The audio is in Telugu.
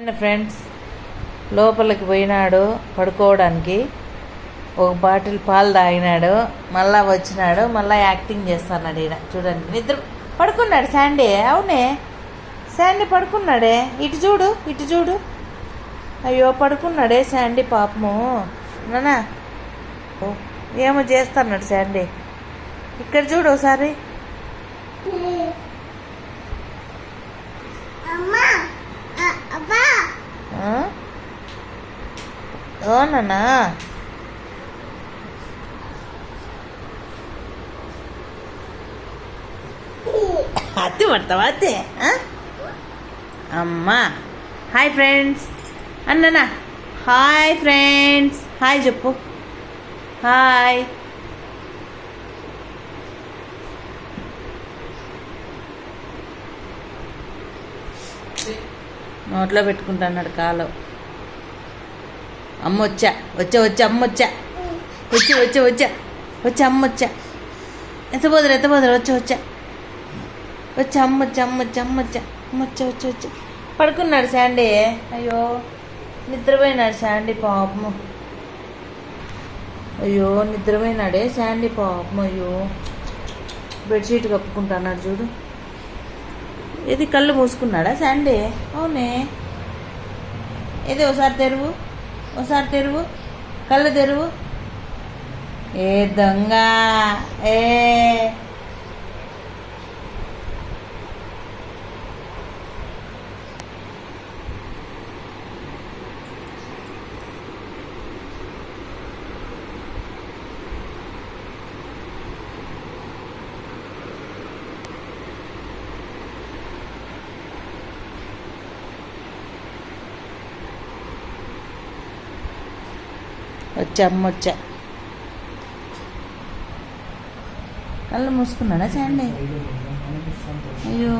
And friends. లోపలికి పోయినాడు పడుకోవడానికి. ఒక బాటిల్ పాలు తాగినాడు. మళ్ళా వచ్చినాడు. మళ్ళా యాక్టింగ్ చేస్తున్నాడు ఈయన. చూడండి. నిద్ర పడుకున్నాడు శాండీ. అవునే? శాండీ పడుకున్నాడే? ఇటు చూడు ఇటు చూడు. అయ్యో పడుకున్నాడే శాండీ పాపము. నానా? ఓ, ఏమో చేస్తున్నాడు శాండీ. ఇక్కడ చూడు ఒకసారి. ఓ నాన్నా అత్తి పడతావా అత్తే? అమ్మా హాయ్ ఫ్రెండ్స్ అన్ననా హాయ్ ఫ్రెండ్స్ హాయ్ చెప్పు హాయ్ నోట్లో పెట్టుకుంటున్నాడు కాలు అమ్మ వచ్చా వచ్చా వచ్చా అమ్మ వచ్చా వచ్చి వచ్చా వచ్చా వచ్చా అమ్మ వచ్చా ఎంత పోదురు ఎంత పోదురు వచ్చా వచ్చా. వచ్చా అమ్మ వచ్చా అమ్మ వచ్చా అమ్మ వచ్చా అమ్మ వచ్చా. వచ్చా వచ్చా పడుకున్నాడు శాండీ. అయ్యో నిద్రపోయినాడు శాండీ పాపము. అయ్యో నిద్రపోయినాడే శాండీ పాపం అయ్యో బెడ్షీట్ కప్పుకుంటున్నాడు చూడు. ఇది కళ్ళు మూసుకున్నాడా శాండీ? అవునే. ఏదో ఒకసారి తెరువు. ఒకసారి తెరువు. కళ్ళు తెరువు. ఏ దొంగ. ఏ వచ్చా అమ్మ వచ్చా కళ్ళు మూసుకున్నాడా శాండీ? అయ్యో.